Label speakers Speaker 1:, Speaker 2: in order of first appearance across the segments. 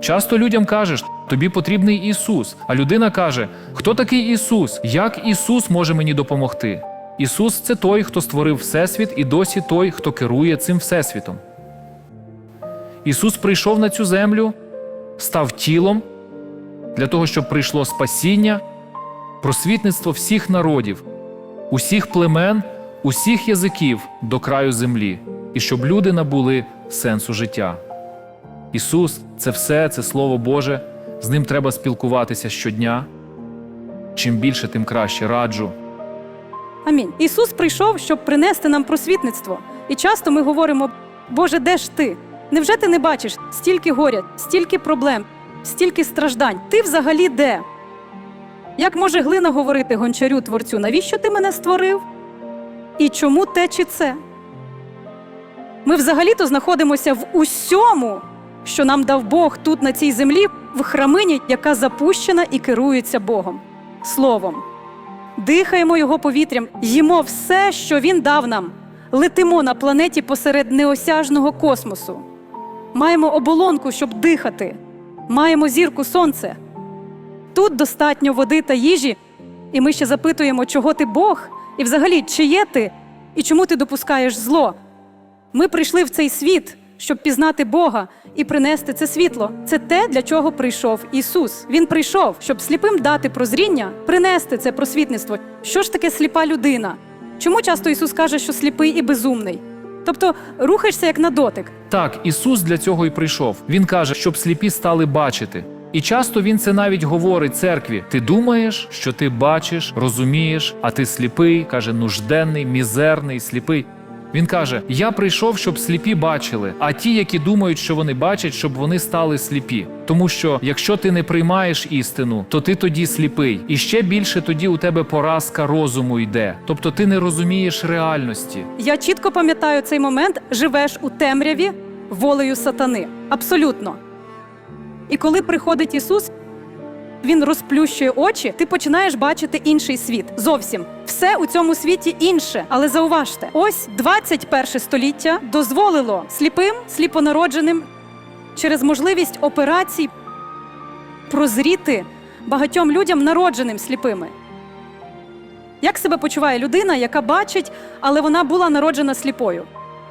Speaker 1: Часто людям кажеш, тобі потрібний Ісус, а людина каже: Хто такий Ісус? Як Ісус може мені допомогти? Ісус це той, хто створив Всесвіт, і досі той, хто керує цим Всесвітом. Ісус прийшов на цю землю, став тілом для того, щоб прийшло спасіння, просвітництво всіх народів, усіх племен, усіх язиків до краю землі, і щоб люди набули сенсу життя. Ісус це все, це Слово Боже, з ним треба спілкуватися щодня. Чим більше, тим краще раджу.
Speaker 2: Амінь. Ісус прийшов, щоб принести нам просвітництво. І часто ми говоримо: Боже, де ж ти? Невже ти не бачиш стільки горя, стільки проблем, стільки страждань? Ти взагалі де? Як може глина говорити гончарю творцю, навіщо ти мене створив? І чому те чи це? Ми взагалі-то знаходимося в усьому, що нам дав Бог тут, на цій землі, в храмині, яка запущена і керується Богом, Словом. Дихаємо його повітрям, їмо все, що він дав нам. Летимо на планеті посеред неосяжного космосу. Маємо оболонку, щоб дихати. Маємо зірку сонце. Тут достатньо води та їжі, і ми ще запитуємо, чого ти Бог, і взагалі, чи є ти, і чому ти допускаєш зло. Ми прийшли в цей світ, щоб пізнати Бога і принести це світло. Це те, для чого прийшов Ісус. Він прийшов, щоб сліпим дати прозріння, принести це просвітництво. Що ж таке сліпа людина? Чому часто Ісус каже, що сліпий і безумний? Тобто рухаєшся як на дотик.
Speaker 1: Так, Ісус для цього і прийшов. Він каже, щоб сліпі стали бачити. І часто він це навіть говорить церкві: ти думаєш, що ти бачиш, розумієш, а ти сліпий, каже, нужденний, мізерний, сліпий. Він каже: Я прийшов, щоб сліпі бачили, а ті, які думають, що вони бачать, щоб вони стали сліпі. Тому що якщо ти не приймаєш істину, то ти тоді сліпий, і ще більше тоді у тебе поразка розуму йде. Тобто ти не розумієш реальності.
Speaker 2: Я чітко пам'ятаю цей момент, живеш у темряві волею сатани. Абсолютно. І коли приходить Ісус, Він розплющує очі, ти починаєш бачити інший світ. Зовсім все у цьому світі інше. Але зауважте, ось 21 століття дозволило сліпим, сліпонародженим через можливість операцій прозріти багатьом людям, народженим сліпими. Як себе почуває людина, яка бачить, але вона була народжена сліпою?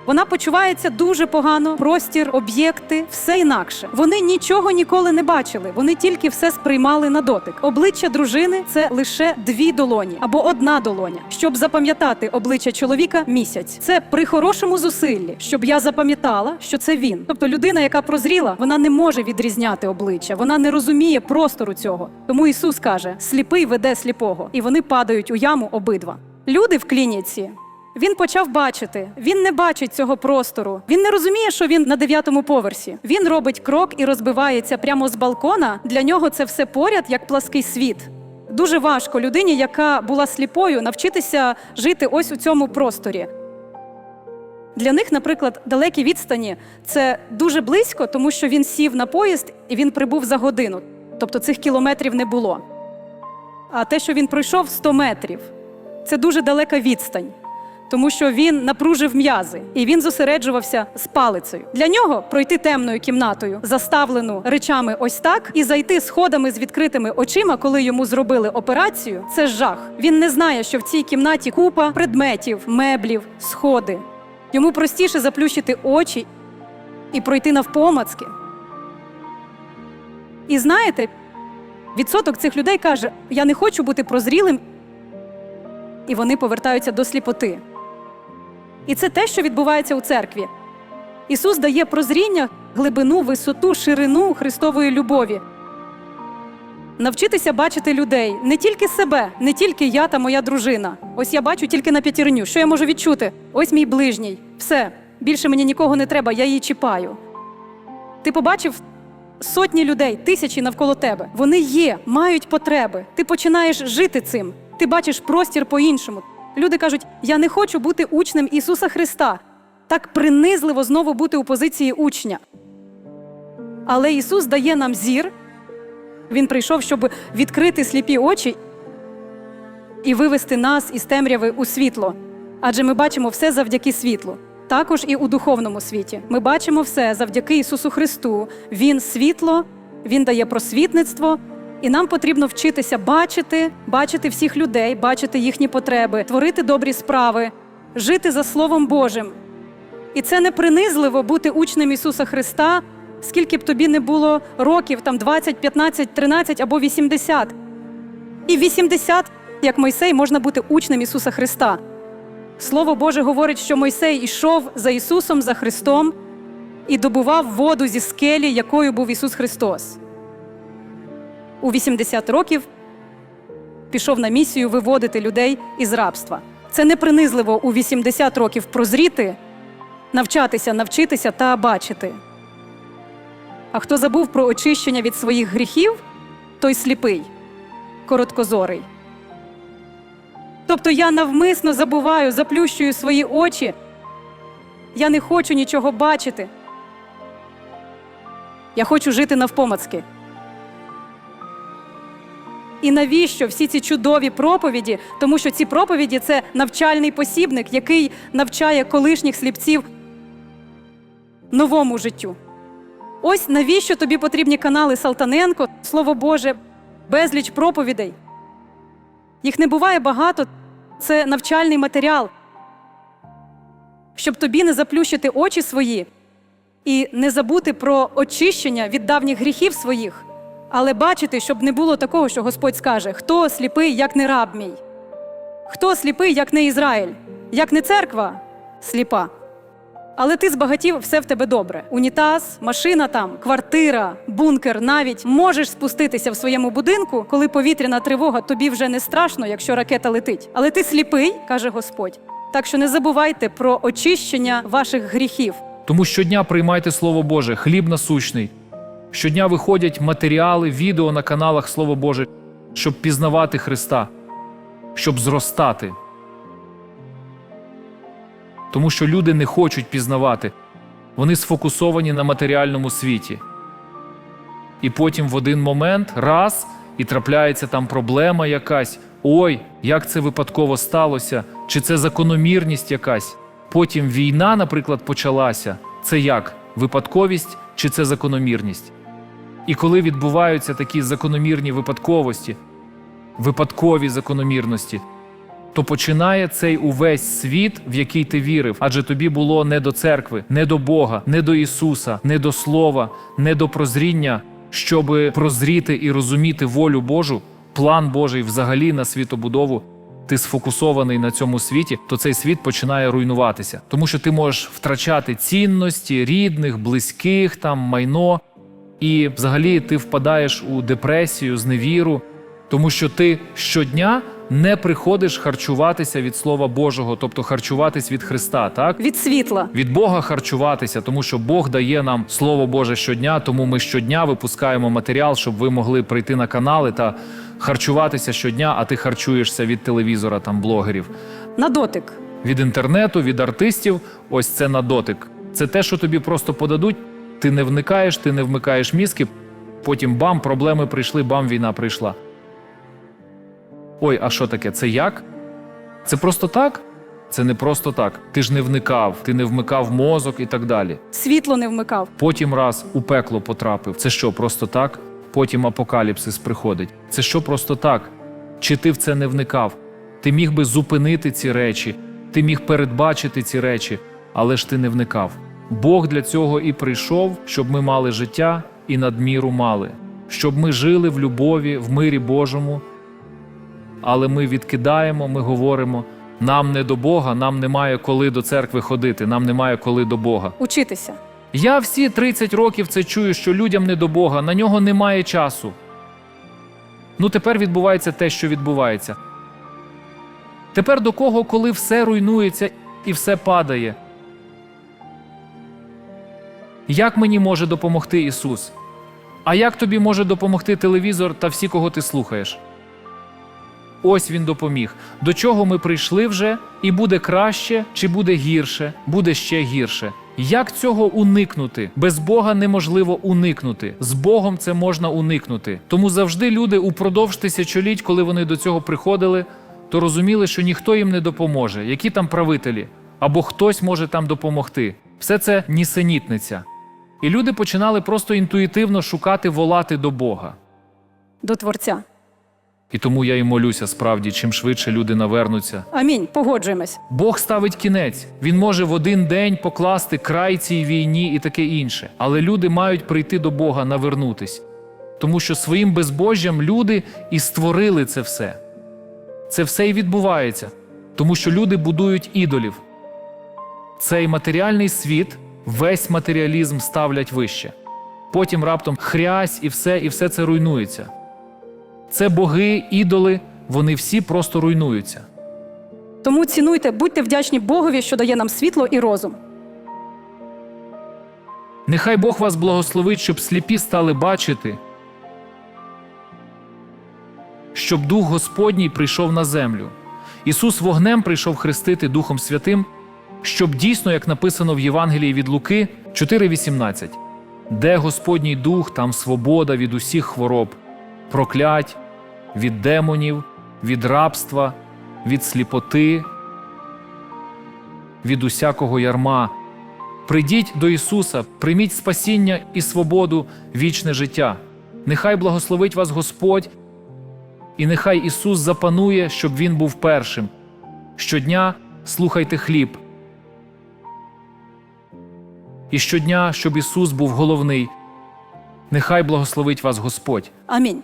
Speaker 2: Вона почувається дуже погано, простір, об'єкти, все інакше. Вони нічого ніколи не бачили, вони тільки все сприймали на дотик. Обличчя дружини це лише дві долоні або одна долоня. Щоб запам'ятати обличчя чоловіка місяць. Це при хорошому зусиллі, щоб я запам'ятала, що це він. Тобто людина, яка прозріла, вона не може відрізняти обличчя, вона не розуміє простору цього. Тому Ісус каже: сліпий веде сліпого, і вони падають у яму обидва. Люди в клініці. Він почав бачити. Він не бачить цього простору. Він не розуміє, що він на дев'ятому поверсі. Він робить крок і розбивається прямо з балкона. Для нього це все поряд, як плаский світ. Дуже важко людині, яка була сліпою, навчитися жити ось у цьому просторі. Для них, наприклад, далекі відстані це дуже близько, тому що він сів на поїзд і він прибув за годину. Тобто цих кілометрів не було. А те, що він пройшов 100 метрів, це дуже далека відстань тому що він напружив м'язи і він зосереджувався з палицею. Для нього пройти темною кімнатою, заставлену речами ось так, і зайти сходами з відкритими очима, коли йому зробили операцію, це жах. Він не знає, що в цій кімнаті купа предметів, меблів, сходи. Йому простіше заплющити очі і пройти навпомацки. І знаєте, відсоток цих людей каже: Я не хочу бути прозрілим, і вони повертаються до сліпоти. І це те, що відбувається у церкві. Ісус дає прозріння, глибину, висоту, ширину Христової любові. Навчитися бачити людей не тільки себе, не тільки я та моя дружина. Ось я бачу тільки на п'ятірню. Що я можу відчути? Ось мій ближній. Все, більше мені нікого не треба, я її чіпаю. Ти побачив сотні людей, тисячі навколо тебе. Вони є, мають потреби. Ти починаєш жити цим. Ти бачиш простір по-іншому. Люди кажуть: я не хочу бути учнем Ісуса Христа. Так принизливо знову бути у позиції учня. Але Ісус дає нам зір. Він прийшов, щоб відкрити сліпі очі і вивести нас із темряви у світло. Адже ми бачимо все завдяки світлу. Також і у духовному світі. Ми бачимо все завдяки Ісусу Христу. Він світло, Він дає просвітництво, і нам потрібно вчитися бачити, бачити всіх людей, бачити їхні потреби, творити добрі справи, жити за Словом Божим. І це не принизливо бути учнем Ісуса Христа, скільки б тобі не було років, там 20, 15, 13 або 80. І в 80, як Мойсей, можна бути учнем Ісуса Христа. Слово Боже говорить, що Мойсей ішов за Ісусом, за Христом і добував воду зі скелі, якою був Ісус Христос. У 80 років пішов на місію виводити людей із рабства. Це не принизливо у 80 років прозріти, навчатися, навчитися та бачити. А хто забув про очищення від своїх гріхів, той сліпий, короткозорий. Тобто я навмисно забуваю, заплющую свої очі. Я не хочу нічого бачити. Я хочу жити навпомацки. І навіщо всі ці чудові проповіді? Тому що ці проповіді це навчальний посібник, який навчає колишніх сліпців новому життю. Ось навіщо тобі потрібні канали Салтаненко, Слово Боже, безліч проповідей. Їх не буває багато, це навчальний матеріал. Щоб тобі не заплющити очі свої і не забути про очищення від давніх гріхів своїх, але бачити, щоб не було такого, що Господь скаже: хто сліпий, як не раб мій? Хто сліпий, як не Ізраїль, як не церква сліпа? Але ти збагатів, все в тебе добре. Унітаз, машина там, квартира, бункер, навіть можеш спуститися в своєму будинку, коли повітряна тривога, тобі вже не страшно, якщо ракета летить. Але ти сліпий, каже Господь. Так що не забувайте про очищення ваших гріхів.
Speaker 1: Тому щодня приймайте Слово Боже, хліб насущний. Щодня виходять матеріали, відео на каналах Слово Боже, щоб пізнавати Христа, щоб зростати. Тому що люди не хочуть пізнавати, вони сфокусовані на матеріальному світі. І потім в один момент раз і трапляється там проблема якась. Ой, як це випадково сталося? Чи це закономірність якась? Потім війна, наприклад, почалася. Це як? Випадковість чи це закономірність? І коли відбуваються такі закономірні випадковості, випадкові закономірності, то починає цей увесь світ, в який ти вірив, адже тобі було не до церкви, не до Бога, не до Ісуса, не до Слова, не до прозріння, щоб прозріти і розуміти волю Божу, план Божий взагалі на світобудову. Ти сфокусований на цьому світі, то цей світ починає руйнуватися, тому що ти можеш втрачати цінності рідних, близьких, там майно, і взагалі ти впадаєш у депресію, зневіру, тому що ти щодня не приходиш харчуватися від Слова Божого, тобто харчуватись від Христа, так?
Speaker 2: Від світла.
Speaker 1: Від Бога харчуватися, тому що Бог дає нам Слово Боже щодня, тому ми щодня випускаємо матеріал, щоб ви могли прийти на канали та харчуватися щодня, а ти харчуєшся від телевізора, там блогерів,
Speaker 2: На дотик.
Speaker 1: від інтернету, від артистів. Ось це на дотик. Це те, що тобі просто подадуть. Ти не вникаєш, ти не вмикаєш мізки. Потім бам, проблеми прийшли, бам, війна прийшла. Ой, а що таке? Це як? Це просто так? Це не просто так. Ти ж не вникав, ти не вмикав мозок і так далі.
Speaker 2: Світло не вмикав.
Speaker 1: Потім раз у пекло потрапив. Це що, просто так? Потім апокаліпсис приходить. Це що просто так? Чи ти в це не вникав? Ти міг би зупинити ці речі, ти міг передбачити ці речі, але ж ти не вникав. Бог для цього і прийшов, щоб ми мали життя і надміру мали, щоб ми жили в любові, в мирі Божому. Але ми відкидаємо, ми говоримо: нам не до Бога, нам немає коли до церкви ходити, нам немає коли до Бога.
Speaker 2: Учитися.
Speaker 1: Я всі 30 років це чую, що людям не до Бога, на нього немає часу. Ну тепер відбувається те, що відбувається. Тепер до кого, коли все руйнується і все падає? Як мені може допомогти Ісус? А як тобі може допомогти телевізор та всі, кого ти слухаєш? Ось він допоміг. До чого ми прийшли вже, і буде краще, чи буде гірше, буде ще гірше. Як цього уникнути? Без Бога неможливо уникнути. З Богом це можна уникнути. Тому завжди люди упродовж тисячоліть, коли вони до цього приходили, то розуміли, що ніхто їм не допоможе, які там правителі, або хтось може там допомогти. Все це нісенітниця. І люди починали просто інтуїтивно шукати волати до Бога.
Speaker 2: до Творця.
Speaker 1: І тому я і молюся справді, чим швидше люди навернуться.
Speaker 2: Амінь. Погоджуємось.
Speaker 1: Бог ставить кінець. Він може в один день покласти край цій війні і таке інше. Але люди мають прийти до Бога, навернутись. Тому що своїм безбожжям люди і створили це все. Це все і відбувається, тому що люди будують ідолів. Цей матеріальний світ, весь матеріалізм ставлять вище. Потім раптом хрясь і все, і все це руйнується. Це боги, ідоли, вони всі просто руйнуються.
Speaker 2: Тому цінуйте, будьте вдячні Богові, що дає нам світло і розум.
Speaker 1: Нехай Бог вас благословить, щоб сліпі стали бачити, щоб Дух Господній прийшов на землю. Ісус вогнем прийшов хрестити Духом Святим, щоб дійсно, як написано в Євангелії від Луки 4,18, де Господній Дух, там свобода від усіх хвороб, проклять, від демонів, від рабства, від сліпоти, від усякого ярма. Прийдіть до Ісуса, прийміть спасіння і свободу, вічне життя. Нехай благословить вас Господь, і нехай Ісус запанує, щоб Він був першим. Щодня слухайте хліб. І щодня, щоб Ісус був головний. Нехай благословить вас Господь.
Speaker 2: Амінь.